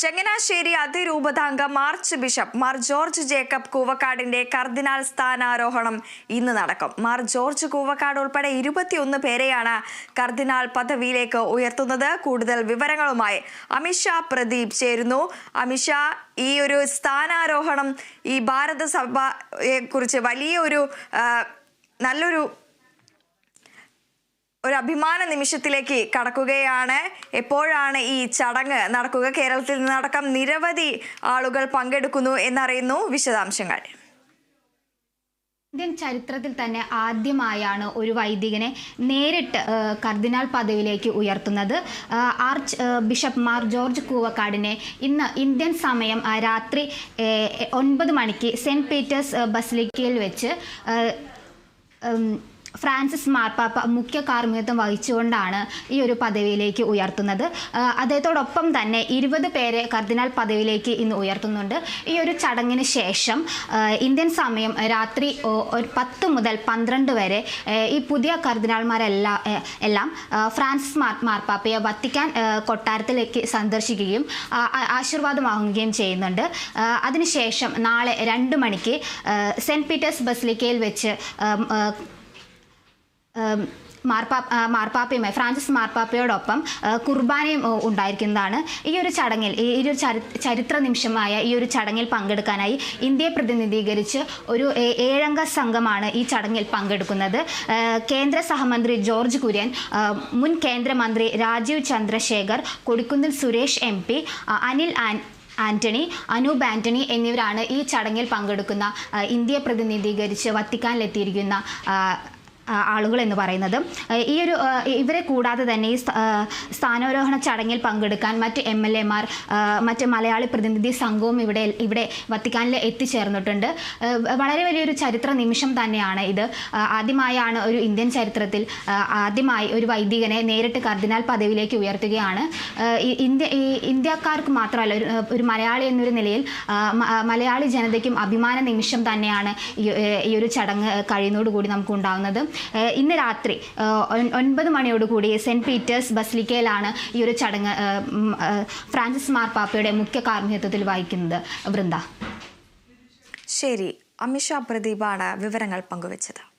ചങ്ങനാശ്ശേരി അതിരൂപതാംഗം March bishop Mar George Jacob കൂവക്കാടിന്റെ കർദിനാൾ സ്ഥാനാരോഹണം ഇന്ന് നടക്കും. മാർ ജോർജ് കൂവക്കാട് ഉൾപ്പെടെ ഇരുപത്തിയൊന്ന് പേരെയാണ് കർദിനാൾ പദവിയിലേക്ക് ഉയർത്തുന്നത്. കൂടുതൽ വിവരങ്ങളുമായി അമിത്ഷാ പ്രദീപ് ചേരുന്നു. അമിത്ഷാ ഈ ഒരു സ്ഥാനാരോഹണം ഈ ഭാരതസഭയെ കുറിച്ച് വലിയ ഒരു നല്ലൊരു ഒരു അഭിമാന നിമിഷത്തിലേക്ക് കടക്കുകയാണ്. എപ്പോഴാണ് ഈ ചടങ്ങ് നടക്കുക? കേരളത്തിൽ നിന്നടക്കം നിരവധി ആളുകൾ പങ്കെടുക്കുന്നു എന്നറിയുന്നു വിശദാംശങ്ങൾ. ഇന്ത്യൻ ചരിത്രത്തിൽ തന്നെ ആദ്യമായാണ് ഒരു വൈദികനെ നേരിട്ട് കർദിനാൾ പദവിയിലേക്ക് ഉയർത്തുന്നത്. ആർച്ച് ബിഷപ്പ് മാർ ജോർജ് കൂവക്കാടിനെ ഇന്ന് ഇന്ത്യൻ സമയം രാത്രി ഒൻപത് മണിക്ക് സെന്റ് പീറ്റേഴ്സ് ബസിലിക്കയിൽ വെച്ച് ഫ്രാൻസിസ് മാർപ്പാപ്പ മുഖ്യ കാർമ്മികത്വം വഹിച്ചുകൊണ്ടാണ് ഈ ഒരു പദവിയിലേക്ക് ഉയർത്തുന്നത്. അദ്ദേഹത്തോടൊപ്പം തന്നെ ഇരുപത് പേരെ കർദിനാൾ പദവിയിലേക്ക് ഇന്ന് ഉയർത്തുന്നുണ്ട്. ഈ ഒരു ചടങ്ങിന് ശേഷം ഇന്ത്യൻ സമയം രാത്രി പത്ത് മുതൽ പന്ത്രണ്ട് വരെ ഈ പുതിയ കർദിനാൾമാരെല്ലാം എല്ലാം ഫ്രാൻസിസ് മാർ മാർപ്പാപ്പയെ വത്തിക്കാൻ കൊട്ടാരത്തിലേക്ക് സന്ദർശിക്കുകയും ആശീർവാദം വാങ്ങുകയും ചെയ്യുന്നുണ്ട്. അതിനുശേഷം നാളെ രണ്ട് മണിക്ക് സെന്റ് പീറ്റേഴ്സ് ബസിലിക്കയിൽ വെച്ച് ഉം, മാർപ്പാപ്പയുമായി ഫ്രാൻസിസ് മാർപ്പാപ്പയോടൊപ്പം കുർബാനയും ഉണ്ടായിരിക്കുന്നതാണ്. ഈ ഒരു ചടങ്ങിൽ ഈ ഒരു ചരി- ചരിത്ര നിമിഷമായ ഈ ഒരു ചടങ്ങിൽ പങ്കെടുക്കാനായി ഇന്ത്യയെ പ്രതിനിധീകരിച്ച് ഒരു ഏഴംഗ സംഘമാണ് ഈ ചടങ്ങിൽ പങ്കെടുക്കുന്നത്. കേന്ദ്ര സഹമന്ത്രി ജോർജ് കുര്യൻ മുൻ കേന്ദ്രമന്ത്രി രാജീവ് ചന്ദ്രശേഖർ കൊടിക്കുന്നിൽ സുരേഷ് എം അനിൽ ആൻ ആന്റണി അനൂപ് ആന്റണി എന്നിവരാണ് ഈ ചടങ്ങിൽ പങ്കെടുക്കുന്ന ഇന്ത്യയെ പ്രതിനിധീകരിച്ച് വത്തിക്കാനിലെത്തിയിരിക്കുന്ന ആളുകൾ എന്ന് പറയുന്നത്. ഈ ഒരു ഇവരെ കൂടാതെ തന്നെ ഈ സ്ഥാനാരോഹണ ചടങ്ങിൽ പങ്കെടുക്കാൻ മറ്റ് എം എൽ എമാർ മറ്റ് മലയാളി പ്രതിനിധി സംഘവും ഇവിടെ ഇവിടെ വത്തിക്കാനിൽ എത്തിച്ചേർന്നിട്ടുണ്ട്. വളരെ വലിയൊരു ചരിത്ര നിമിഷം തന്നെയാണ് ഇത്. ആദ്യമായാണ് ഒരു ഇന്ത്യൻ ചരിത്രത്തിൽ ആദ്യമായി ഒരു വൈദികനെ നേരിട്ട് കർദിനാൾ പദവിയിലേക്ക് ഉയർത്തുകയാണ്. ഇന്ത്യ ഇന്ത്യക്കാർക്ക് മാത്രമല്ല ഒരു ഒരു മലയാളി എന്നൊരു നിലയിൽ മലയാളി ജനതയ്ക്കും അഭിമാന നിമിഷം തന്നെയാണ് ഈ ഒരു ചടങ്ങ് കഴിയുന്നതോടുകൂടി നമുക്ക് ഉണ്ടാകുന്നത് ഇന്ന് രാത്രി ഒൻപത് മണിയോടുകൂടി സെന്റ് പീറ്റേഴ്സ് ബസ്ലിക്കയിലാണ് ഈ ഒരു ചടങ്ങ് ഫ്രാൻസിസ് മാർപ്പാപ്പയുടെ മുഖ്യ കാർമ്മികത്വത്തിൽ വഹിക്കുന്നത്. വൃന്ദ. ശരി അമിഷ പ്രദീപാണ് വിവരങ്ങൾ പങ്കുവച്ചത്.